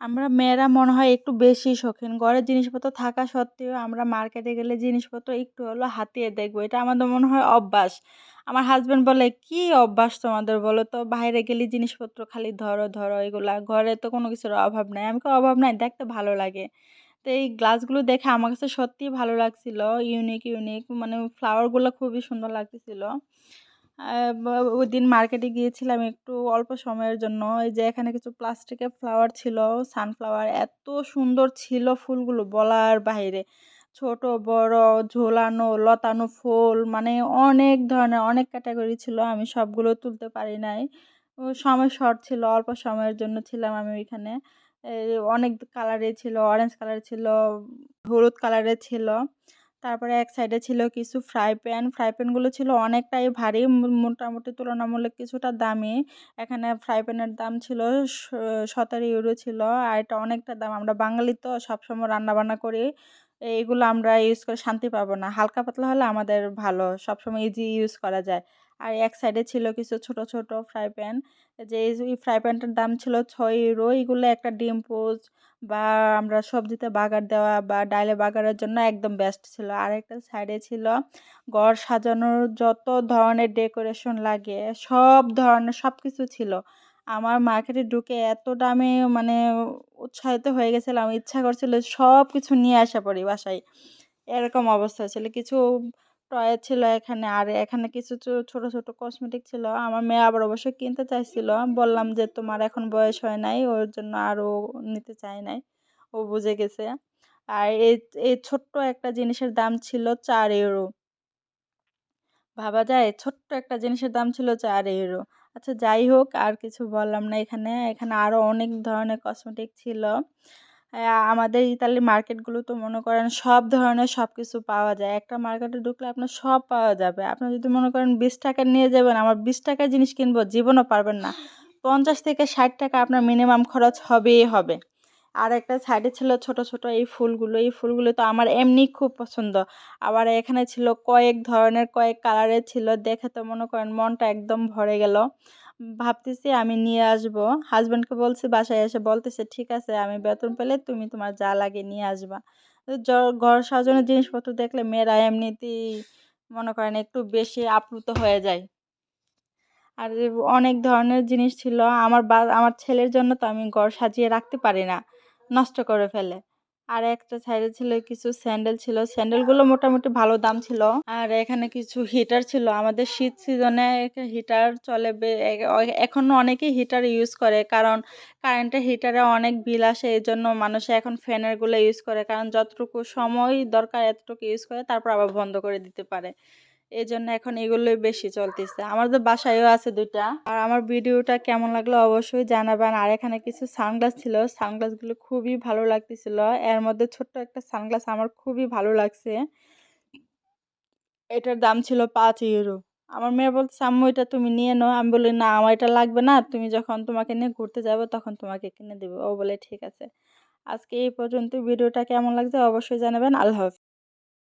আমরা মেয়েরা মনে হয় একটু বেশি শৌখিন। ঘরের জিনিসপত্র থাকা সত্ত্বেও আমরা মার্কেটে গেলে জিনিসপত্র একটু হলেও হাতিয়ে দেখব। এটা আমাদের মনে হয় অভ্যাস। আমার হাজব্যান্ড বলে, কী অভ্যাস তোমাদের বলো তো? বাইরে গেলে জিনিসপত্র খালি ধরো ধরো, এগুলা। ঘরে তো কোনো কিছুর অভাব নাই। আমাকে অভাব নাই, দেখতে ভালো লাগে। তো এই গ্লাসগুলো দেখে আমার কাছে সত্যিই ভালো লাগছিল। ইউনিক ইউনিক মানে ফ্লাওয়ারগুলো খুবই সুন্দর লাগতেছিলো। ওই দিন মার্কেটে গিয়েছিলাম একটু অল্প সময়ের জন্য। এই যে এখানে কিছু প্লাস্টিকের ফ্লাওয়ার ছিল সানফ্লাওয়ার এত সুন্দর ছিল ফুলগুলো বলার বাইরে। ছোট, বড়, ঝোলানো, লতানো ফুল মানে অনেক ধরনের, অনেক ক্যাটাগরি ছিল, আমি সবগুলো তুলতে পারি নাই। সময় শর্ট ছিল, অল্প সময়ের জন্য ছিলাম আমি ওইখানে। অনেক কালারের ছিল অরেঞ্জ কালার ছিল, হলুদ কালারের ছিল। তারপরে এক সাইডে ছিল কিছু ফ্রাই প্যান ফ্রাই প্যানগুলো ছিল অনেকটাই ভারী মোটামুটি তুলনামূলক কিছুটা দামি। এখানে ফ্রাই প্যানের দাম ছিল সতেরো ইউরো ছিল, আর এটা অনেকটা দাম। আমরা বাঙালি তো সবসময় রান্নাবান্না করি। এইগুলো আমরা ইউজ করে শান্তি পাবো না। হালকা পাতলা হলে আমাদের ভালো, সবসময় ইজি ইউজ করা যায়। আর এক সাইডে ছিল কিছু ছোট ছোট ফ্রাই প্যান যে এই ফ্রাই প্যানটার দাম ছিল ছয় ইউরো এগুলো একটা ডিম পোজ বা আমরা সবজিতে বাগার দেওয়া বা ডালে বাগারের জন্য একদম বেস্ট ছিল। আর একটা সাইডে ছিল ঘর সাজানোর যত ধরনের ডেকোরেশন লাগে, সব ধরনের সব কিছু ছিল। আমার মার্কেটে ঢুকে এত দামে মানে উৎসাহিত হয়ে গেছিলাম, ইচ্ছা করছিল সব কিছু নিয়ে আসা পড়ি বাসায়। এরকম অবস্থা ছিল। কিছু টয় ছিল এখানে আর এখানে কিছু ছোট ছোট কসমেটিক ছিল। আমার মেয়ে আবার অবশ্যই কিনতে চাইছিল। বললাম যে তোমার এখন বয়স হয় নাই, ওর জন্য আরও নিতে চাই নাই। ও বুঝে গেছে। আর এই এই ছোট্ট একটা জিনিসের দাম ছিল চার ইউরো ভাবা যায় ছোট্ট একটা জিনিসের দাম ছিল চার ইউরো আচ্ছা যাই হোক, আর কিছু বললাম না এখানে। এখানে আরও অনেক ধরনের কসমেটিক ছিল। আমাদের ইতালির মার্কেটগুলো তো মনে করেন সব ধরনের সব কিছু পাওয়া যায়। একটা মার্কেটে ঢুকলে আপনার সব পাওয়া যাবে। আপনি যদি মনে করেন বিশ টাকা নিয়ে যাবেন, আমার বিশ টাকার জিনিস কিনবো, জীবনও পারবেন না। পঞ্চাশ থেকে ষাট টাকা আপনার মিনিমাম খরচ হবেই হবে। আর একটা সাইডে ছিল ছোট ছোট এই ফুলগুলো। এই ফুলগুলো তো আমার এমনি খুব পছন্দ। আবার এখানে ছিল কয়েক ধরনের, কয়েক কালারের ছিল। দেখে তো মনে করেন মনটা একদম ভরে গেল। ভাবতেছি আমি নিয়ে আসব। হাজব্যান্ডকে বলছি, বাসায় এসে বলতেছে, ঠিক আছে, আমি বেতন পেলে তুমি তোমার যা লাগে নিয়ে আসবা। ঘর সাজানোর জিনিসপত্র দেখলে মেয়েরা এমনিতেই মনে করেন একটু বেশি আপ্লুত হয়ে যায়। আর অনেক ধরনের জিনিস ছিল। আমার বা, আমার ছেলের জন্য তো আমি ঘর সাজিয়ে রাখতে পারি না। নষ্ট করে ফেলে। আর একটা সাইডে ছিল কিছু স্যান্ডেল ছিল। স্যান্ডেলগুলো মোটামুটি ভালো দাম ছিল। আর এখানে কিছু হিটার ছিল। আমাদের শীত সিজনে হিটার চলে এখনও অনেকেই হিটার ইউজ করে। কারণ কারেন্টের হিটারে অনেক বিল আসে। এই জন্য মানুষে এখন ফ্যানেরগুলো ইউজ করে। কারণ যতটুকু সময় দরকার এতটুকু ইউজ করে, তারপর আবার বন্ধ করে দিতে পারে। এই জন্য এখন এগুলোই বেশি চলতেছে। আমাদের বাসায়ও আছে দুইটা। আর আমার ভিডিওটা কেমন লাগল অবশ্যই জানাবেন। আর এখানে কিছু সানগ্লাস ছিল। সানগ্লাসগুলো খুবই ভালো লাগতেছিল। এর মধ্যে ছোট্ট একটা সানগ্লাস আমার খুবই ভালো লাগছে। এটার দাম ছিল পাঁচ ইউরো। আমার মেয়ে বলছে আম্মু, এটা তুমি নিয়ে নাও। আমি বলি, না, আমার এটা লাগবে না। তুমি যখন তোমাকে নিয়ে ঘুরতে যাব, তখন তোমাকে কিনে দেবো। ও বলে, ঠিক আছে। আজকে এই পর্যন্ত ভিডিওটা কেমন লাগছে অবশ্যই জানাবেন। আল্লাহ হাফিজ।